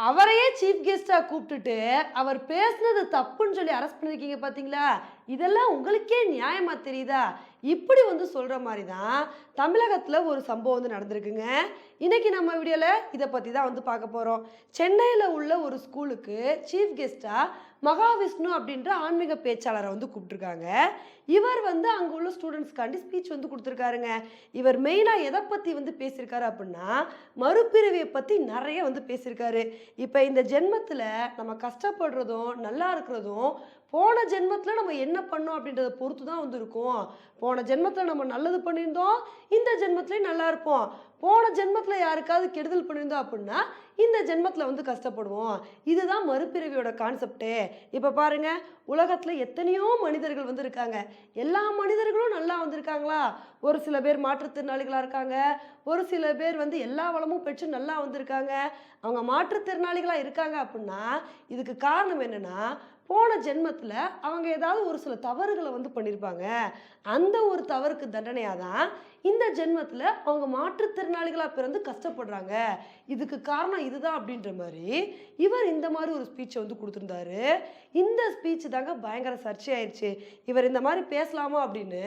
அவரையே சீஃப் கெஸ்டாக கூப்பிட்டுட்டு அவர் பேசுனது தப்புன்னு சொல்லி அரெஸ்ட் பண்ணியிருக்கீங்க பார்த்தீங்களா இதெல்லாம் உங்களுக்கே நியாயமா தெரியுதா? இப்படி வந்து சொல்கிற மாதிரி தான் தமிழகத்தில் ஒரு சம்பவம் வந்து நடந்திருக்குங்க. இன்னைக்கு நம்ம வீடியோவில் இதை பற்றி தான் வந்து பார்க்க போகிறோம் சென்னையில் உள்ள ஒரு ஸ்கூலுக்கு சீஃப் கெஸ்ட்டாக மகாவிஷ்ணு அப்படின்ற ஆன்மீக பேச்சாளரை வந்து கூப்பிட்டுருக்காங்க. இவர் வந்து அங்கே உள்ள ஸ்டூடெண்ட்ஸ்க்காண்டி ஸ்பீச் வந்து கொடுத்துருக்காருங்க. இவர் மெயினாக எதை பற்றி வந்து பேசியிருக்காரு அப்படின்னா மறுபிறவியை பற்றி நிறைய வந்து பேசியிருக்காரு. இப்போ இந்த ஜென்மத்தில் நம்ம கஷ்டப்படுறதும் நல்லா இருக்கிறதும் போன ஜென்மத்தில் நம்ம என்ன பண்ணோம் அப்படின்றத பொறுத்து தான் வந்து இருக்கும் போன ஜென்மத்தில் நம்ம நல்லது பண்ணியிருந்தோம். இந்த ஜென்மத்துலேயும் நல்லா இருப்போம். போன ஜென்மத்தில் யாருக்காவது கெடுதல் பண்ணியிருந்தோம் அப்படின்னா இந்த ஜென்மத்தில் வந்து கஷ்டப்படுவோம். இதுதான் மறுபிறவியோட கான்செப்டே இப்போ பாருங்கள் உலகத்தில் எத்தனையோ மனிதர்கள் வந்து இருக்காங்க. எல்லா மனிதர்களும் நல்லா வந்திருக்காங்களா? ஒரு சில பேர் மாற்றுத்திறனாளிகளாக இருக்காங்க. ஒரு சில பேர் வந்து எல்லா வளமும் பெற்று நல்லா வந்திருக்காங்க. அவங்க மாற்றுத்திறனாளிகளாக இருக்காங்க அப்படின்னா இதுக்கு காரணம் என்னென்னா போன ஜென்மத்தில் அவங்க ஏதாவது ஒரு சில தவறுகளை வந்து பண்ணியிருப்பாங்க அந்த ஒரு தவறுக்கு தண்டனையாக தான் இந்த ஜென்மத்தில் அவங்க மாற்றுத்திறனாளிகளாக பிறந்து கஷ்டப்படுறாங்க. இதுக்கு காரணம் இதுதான் அப்படின்ற மாதிரி இவர் இந்த மாதிரி ஒரு ஸ்பீச்சை வந்து கொடுத்துருந்தாரு. இந்த ஸ்பீச் தாங்க பயங்கர சர்ச்சையாயிருச்சு. இவர் இந்த மாதிரி பேசலாமா அப்படின்னு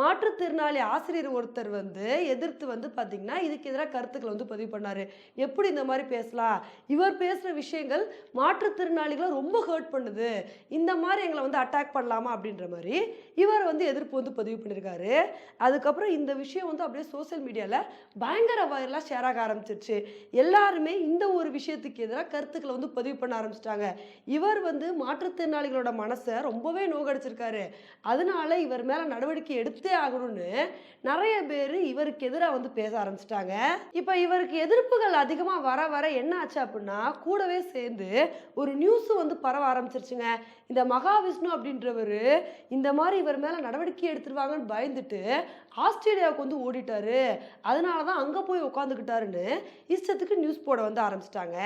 மாற்றுத்திறனாளி ஆசிரியர் ஒருத்தர் வந்து எதிர்த்து வந்து பார்த்தீங்கன்னா இதுக்கு எதிராக கருத்துக்களை வந்து பதிவு பண்ணார். எப்படி இந்த மாதிரி பேசலாம்? இவர் பேசுகிற விஷயங்கள் மாற்றுத்திறனாளிகளை ரொம்ப ஹர்ட் பண்ணுது. இந்த மாதிரி எங்களை வந்து அட்டாக் பண்ணலாமா அப்படின்ற மாதிரி இவர் வந்து எதிர்ப்பு வந்து பதிவு பண்ணியிருக்காரு அதுக்கப்புறம் இந்த விஷயம் வந்து அப்படியே சோசியல் மீடியாவில் பயங்கர வைரலாக ஷேர் ஆக ஆரம்பிச்சிருச்சு. எல்லாருமே இந்த ஒரு விஷயத்துக்கு எதிராக கருத்துக்களை வந்து பதிவு பண்ண ஆரம்பிச்சிட்டாங்க. இவர் வந்து மாற்றுத்திறனாளிகளோட மனசை ரொம்பவே நோகடிச்சிருக்காரு. அதனால இவர் மேலே நடவடிக்கை எடுத்தே ஆகணும்னு நிறைய பேர் இவருக்கு எதிராக வந்து பேச ஆரம்பிச்சிட்டாங்க. இப்போ இவருக்கு எதிர்ப்புகள் அதிகமாக வர வர என்ன ஆச்சு அப்படின்னா கூடவே சேர்ந்து ஒரு நியூஸும் வந்து பரவ ஆரம்பிச்சிருச்சுங்க. இந்த மகாவிஷ்ணு அப்படின்றவர் இந்த மாதிரி இவர் மேலே நடவடிக்கை எடுத்துருவாங்கன்னு பயந்துட்டு ஆஸ்திரேலியாவுக்கு வந்து ஓடிட்டாரு. அதனால தான் அங்கே போய் உட்காந்துக்கிட்டாருன்னு இஷ்டத்துக்கு நியூஸ் போட வந்து ஆரம்பிச்சிட்டாங்க.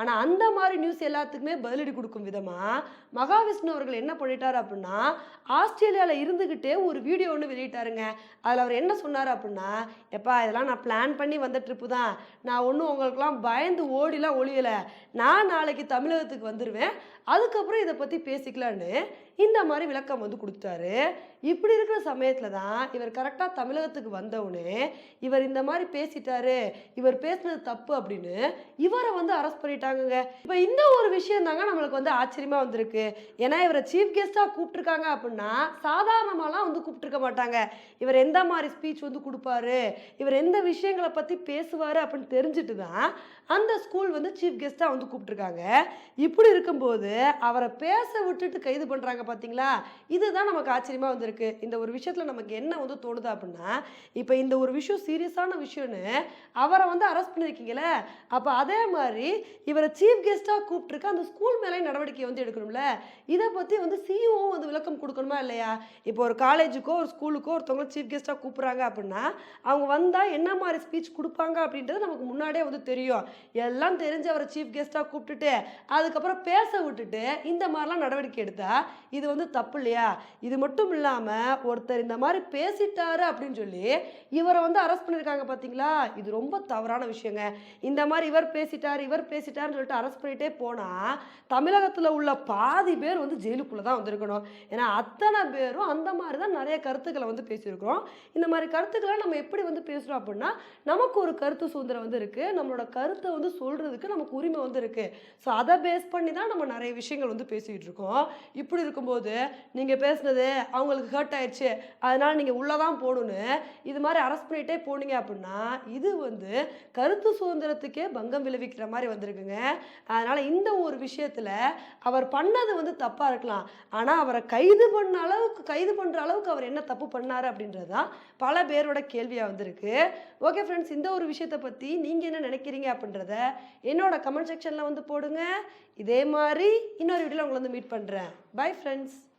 ஆனால் அந்த மாதிரி நியூஸ் எல்லாத்துக்குமே பதிலடி கொடுக்கும் விதமாக மகாவிஷ்ணு அவர்கள் என்ன பண்ணிட்டார் அப்படின்னா ஆஸ்திரேலியாவில் இருந்துக்கிட்டே ஒரு வீடியோ ஒன்று வெளியிட்டாருங்க. அதில் அவர் என்ன சொன்னார் அப்படின்னா எப்பா இதெல்லாம் நான் பிளான் பண்ணி வந்த ட்ரிப்பு தான். நான் ஒன்றும் உங்களுக்குலாம் பயந்து ஓடிலாம் ஒழியலை. நான் நாளைக்கு தமிழகத்துக்கு வந்துடுவேன் அதுக்கப்புறம் இதை பற்றி பேசிக்கலான்னு இந்த மாதிரி விளக்கம் வந்து கொடுத்தாரு. இப்படி இருக்கிற சமயத்தில் தான் இவர் கரெக்டாக தமிழகத்துக்கு வந்தவுடனே இவர் இந்த மாதிரி பேசிட்டாரு இவர் பேசுனது தப்பு அப்படின்னு இவரை வந்து அரெஸ்ட் பண்ணிட்டாங்கங்க. இப்போ இந்த ஒரு விஷயம் தாங்க நம்மளுக்கு வந்து ஆச்சரியமாக வந்திருக்கு. ஏன்னா இவரை சீஃப் கெஸ்ட்டாக கூப்பிட்டுருக்காங்க அப்படின்னா சாதாரணமாலாம் வந்து கூப்பிட்டுருக்க மாட்டாங்க. இவர் எந்த மாதிரி ஸ்பீச் வந்து கொடுப்பாரு இவர் எந்த விஷயங்களை பற்றி பேசுவார் அப்படின்னு தெரிஞ்சுட்டு தான் அந்த ஸ்கூல் வந்து சீஃப் கெஸ்ட்டாக வந்து கூப்பிட்டுருக்காங்க. இப்படி இருக்கும்போது அவரை பேச விட்டுட்டு கைது பண்ணுறாங்க பார்த்தீங்களா இதுதான் நமக்கு ஆச்சரியமாக வந்திருக்கு. இந்த ஒரு விஷயத்தில் நமக்கு என்ன வந்து தோணுது அப்படின்னா இப்போ இந்த ஒரு விஷயம் சீரியஸான விஷயம்னு அவரை வந்து அரெஸ்ட் பண்ணியிருக்கீங்களே அப்போ அதே மாதிரி இவரை சீஃப் கெஸ்ட்டாக கூப்பிட்டுருக்க அந்த ஸ்கூல் மேலே நடவடிக்கை வந்து எடுக்கணும்ல? இதை பற்றி வந்து சிஇஓ வந்து விளக்கம் கொடுக்கணுமா இல்லையா? இப்போ ஒரு காலேஜுக்கோ ஒரு ஸ்கூலுக்கோ ஒருத்தவங்க சீஃப் கெஸ்ட்டாக கூப்பிட்றாங்க அப்படின்னா அவங்க வந்தால் என்ன மாதிரி ஸ்பீச் கொடுப்பாங்க அப்படின்றது நமக்கு முன்னாடியே வந்து தெரியும். எல்லாம் தெரிஞ்சு அவரை சீஃப் கெஸ்ட்டாக கூப்பிட்டுட்டு அதுக்கப்புறம் பேச விட்டுட்டு இந்த மாதிரிலாம் நடவடிக்கை எடுத்தால் இது வந்து தப்பு இல்லையா? இது மட்டும் இல்லாமல் ஒருத்தர் இந்த மாதிரி பேசிட்டாரு அப்படின்னு சொல்லி இவரை வந்து அரெஸ்ட் பண்ணியிருக்காங்க பார்த்தீங்களா இது ரொம்ப தவறான விஷயங்க. இந்த மாதிரி இவர் பேசிட்டார் இவர் பேசிட்டாருன்னு சொல்லிட்டு அரெஸ்ட் பண்ணிட்டே போனால் தமிழகத்தில் உள்ள பாதி பேர் வந்து ஜெயிலுக்குள்ளே தான் வந்திருக்கணும். ஏன்னா அத்தனை பேரும் அந்த மாதிரி தான் நிறைய கருத்துக்களை வந்து பேசியிருக்கிறோம். இந்த மாதிரி கருத்துக்களை நம்ம எப்படி வந்து பேசுகிறோம் அப்படின்னா நமக்கு ஒரு கருத்து சுதந்திரம் வந்து இருக்குது நம்மளோட கருத்தை வந்து சொல்கிறதுக்கு நமக்கு உரிமை வந்து இருக்குது ஸோ அதை பேஸ் பண்ணி தான் நம்ம நிறைய விஷயங்கள் வந்து பேசிகிட்டு இருக்கோம். இப்படி இருக்கும் இருக்கும்போது நீங்கள் பேசுனது அவங்களுக்கு ஹர்ட் ஆயிடுச்சு. அதனால் நீங்கள் உள்ளே தான் போகணுன்னு இது மாதிரி அரெஸ்ட் பண்ணிகிட்டே போனீங்க அப்படின்னா இது வந்து கருத்து சுதந்திரத்துக்கே பங்கம் விளைவிக்கிற மாதிரி வந்திருக்குங்க. அதனால் இந்த ஒரு விஷயத்தில் அவர் பண்ணது வந்து தப்பாக இருக்கலாம். ஆனால் அவரை கைது பண்ண அளவுக்கு கைது பண்ணுற அளவுக்கு அவர் என்ன தப்பு பண்ணார் அப்படின்றது தான் பல பேரோட கேள்வியாக வந்திருக்கு. ஓகே ஃப்ரெண்ட்ஸ் இந்த ஒரு விஷயத்தை பற்றி நீங்கள் என்ன நினைக்கிறீங்க அப்படின்றத என்னோட கமெண்ட் செக்ஷனில் வந்து போடுங்க. இதே மாதிரி இன்னொரு வீடியோவில் உங்களை வந்து மீட் பண்ணுறேன் பை ஃப்ரெண்ட்ஸ் friends.